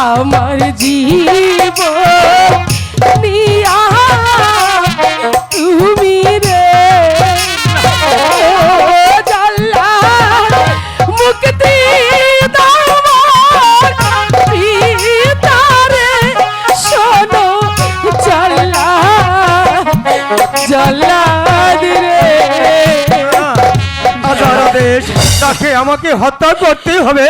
আমার জীবন তাকে আমাকে হত্যা করতে হবে।